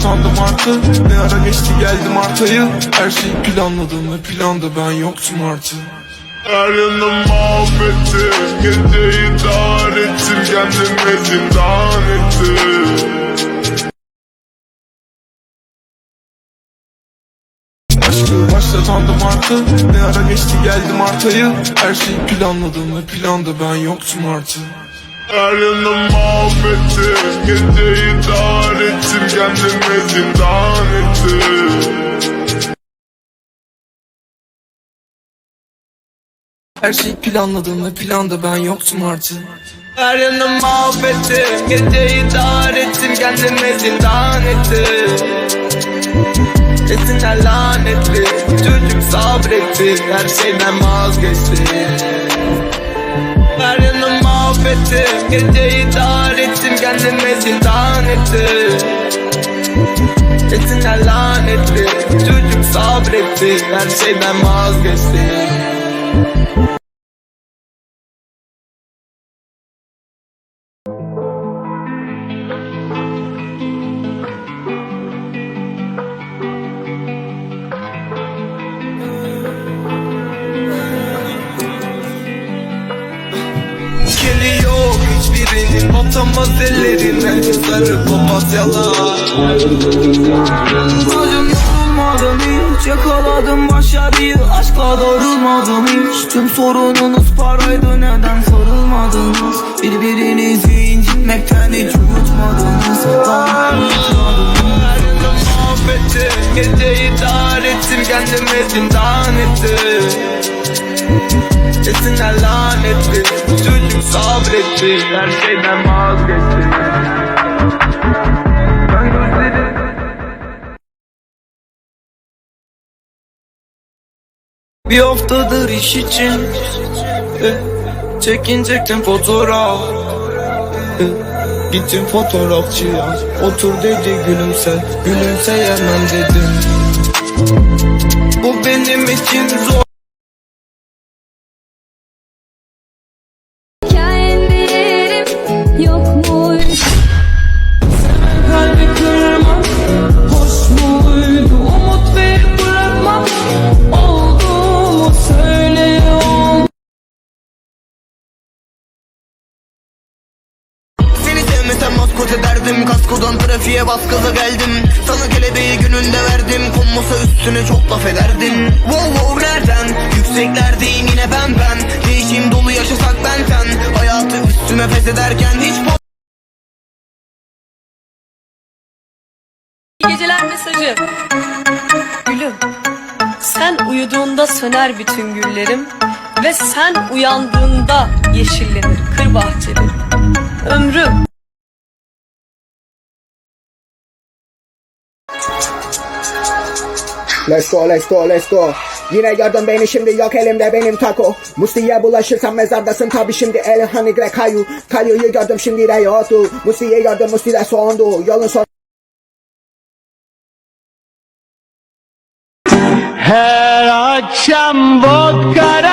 tanıdım artık Ne ara geçti geldi Mart ayı Her şeyi planladım ve planda ben yoktum artık. Her yanım mahvettim Geceyi dar ettim Kendime zindan ettim Aşkı başta tanıdım artık Ne ara geçti geldi Mart ayı Her şeyi planladım ve planda ben yoktum artık Her yanım mahvettim Geceyi dar ettim Kendime zindan ettim Her şeyi planladım ve planda ben yoktum artık. Her yanım mahvettim Geceyi dar ettim Kendime zindan ettim Esinler lanetli Çocuk sabretti Her şeyden vazgeçti Her yanım mahvettim Geceyi dar ettim Kendime zindan ettim Esinler lanetli Çocuk sabretti Her şeyden vazgeçti Keli yok hiçbirinin Batamaz ellerine Sarı papatyalar. Acım yorulmadım hiç Yakaladım başarıyı. Aşkla darılmadım hiç Tüm sorununuz paraydı. Neden sarılmadınız? Birbirinizi incitmekten hiç unutmadınız. Unutmadınız Mahvettim Geceyi dar ettim Kendime zindan ettim. Lanetli Çocuk sabretti Her şeyden vazgeçti Ben gözlerim Bir haftadır iş için eh, Çekinecektim fotoğraf. Eh, Gittim fotoğrafçıya Otur dedi gülümse Gülümseyemem dedim. Bu benim için zor maskot ederdim Kaskodan trafiğe bas geldim. Sana kelebeği gününde verdim. Konmasa üstüne çok laf ederdin Wow wow nereden? Yükseklerdeyim yine ben ben. Değişim dolu yaşasak ben Hayatı üstüme feshederken hiç İyi geceler mesajı. Gülüm, sen uyuduğunda söner bütün güllerim ve sen uyandığında yeşillenir kır bahçelerim. Ömrüm Let's go, let's go, let's go. Yine gördün beni şimdi yok elimde benim taco. Musti'ye bulaşırsan mezardasın tabi şimdi el hanigre kayu. Kayuyu gördüm şimdi de yoktu. Musti'yi gördüm Musti de sondu. Yolun sonu. Her akşam vodka